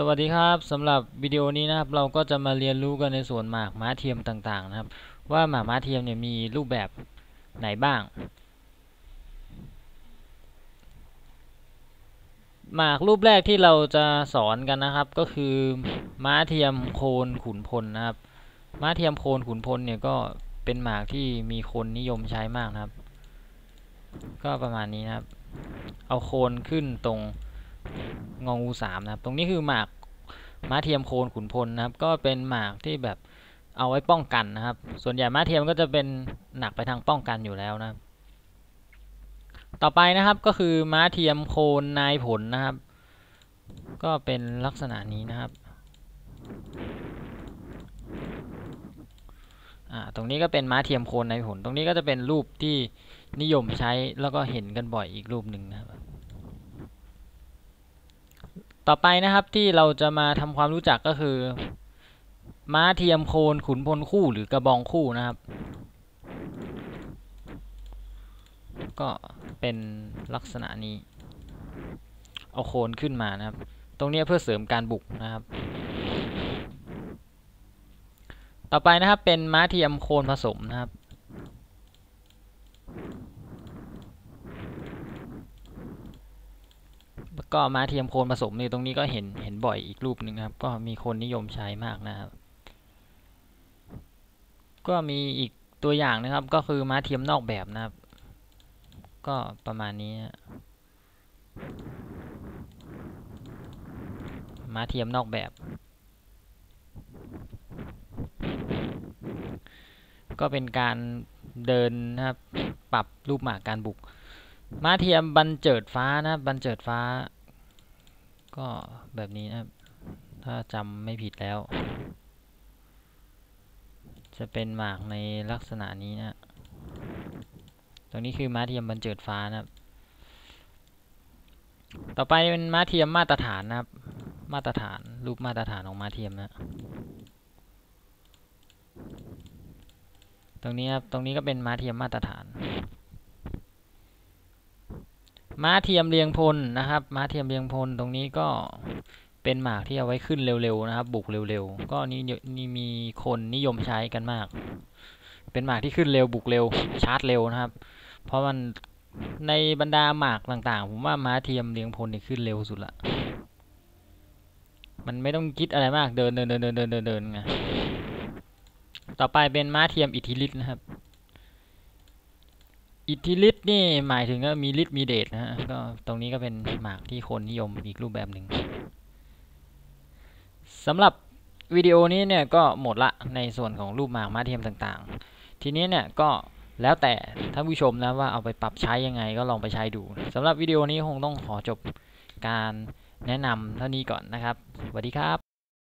สวัสดีครับสำหรับวิดีโอนี้นะครับเราก็จะมาเรียนรู้กันในส่วนหมากม้าเทียมต่างๆนะครับ ว่าหมากม้าเทียมเนี่ยมีรูปแบบไหนบ้าง หมากรูปแรกที่เราจะสอนกันนะครับ ก็คือม้าเทียมโคนขุนพลนะครับ ม้าเทียมโคนขุนพลเนี่ยก็เป็นหมากที่มีคนนิยมใช้มากนะครับ ก็ประมาณนี้นะครับ เอาโคนขึ้นตรง งองูสามนะครับ ตรงนี้คือหมากม้าเทียมโคนขุนพลนะครับ ก็เป็นหมากที่แบบเอาไว้ป้องกันนะครับ ส่วนใหญ่ม้าเทียมก็จะเป็นหนักไปทางป้องกันอยู่แล้วนะครับ ต่อไปนะครับก็คือม้าเทียมโคนนายผลนะครับ ก็เป็นลักษณะนี้นะครับตรงนี้ก็เป็นม้าเทียมโคนนายผล ตรงนี้ก็จะเป็นรูปที่นิยมใช้แล้วก็เห็นกันบ่อยอีกรูปหนึ่งนะครับ ต่อไปนะครับที่เราจะมาทำความรู้จักก็คือ ม้าเทียมโคนขุนพลคู่หรือกระบองคู่นะครับ ก็เป็นลักษณะนี้ เอาโคนขึ้นมานะครับ ตรงนี้เพื่อเสริมการบุกนะครับ ต่อไปนะครับเป็นม้าเทียมโคนผสมนะครับ แล้ว ก็ม้าเทียมโคนผสมนี่ตรงนี้ก็เห็นเห็นบ่อยอีกรูปหนึ่งครับ ก็มีคนนิยมใช้มากนะครับ ก็มีอีกตัวอย่างนะครับ ก็คือม้าเทียมนอกแบบนะครับ ก็ประมาณนี้ม้าเทียมนอกแบบ ก็เป็นการเดินนะครับ ปรับรูปหมากการบุกม้าเทียมบันเจิดฟ้านะบันเจิดฟ้า ก็แบบนี้นะครับ ถ้าจำไม่ผิดแล้ว จะเป็นหมากในลักษณะนี้นะ ตรงนี้คือม้าเทียมบันเจิดฟ้านะครับ ต่อไปเป็นม้าเทียมมาตรฐานนะครับ มาตรฐานรูปมาตรฐานของม้าเทียมนะ ตรงนี้ครับ ตรงนี้ก็เป็นม้าเทียมมาตรฐาน ม้าเทียมเรียงพลนะครับ ม้าเทียมเรียงพลตรงนี้ก็เป็นหมากที่เอาไว้ขึ้นเร็วๆนะครับ บุกเร็วๆ ก็นี่นี่มีคนนิยมใช้กันมาก เป็นหมากที่ขึ้นเร็วบุกเร็วชาร์จเร็วนะครับ เพราะมันในบรรดาหมากต่างๆ ผมว่าม้าเทียมเรียงพลนี่ขึ้นเร็วสุดละ มันไม่ต้องคิดอะไรมากเดินเดินเดินเดินเดินเดินเดินไง ต่อไปเป็นม้าเทียมอิทธิฤทธิ์นะครับ อิทธิฤทธิ์นี่หมายถึงก็มีฤทธิ์มีเดชนะฮะก็ตรงนี้ก็เป็นหมากที่คนนิยมอีกรูปแบบหนึ่งสำหรับวิดีโอนี้เนี่ยก็หมดละในส่วนของรูปหมากมาเทียมต่างๆ ทีนี้เนี่ยก็แล้วแต่ท่านผู้ชมนะว่าเอาไปปรับใช้ยังไงก็ลองไปใช้ดูสำหรับวิดีโอนี้คงต้องขอจบการแนะนำเท่านี้ก่อนนะครับสวัสดีครับ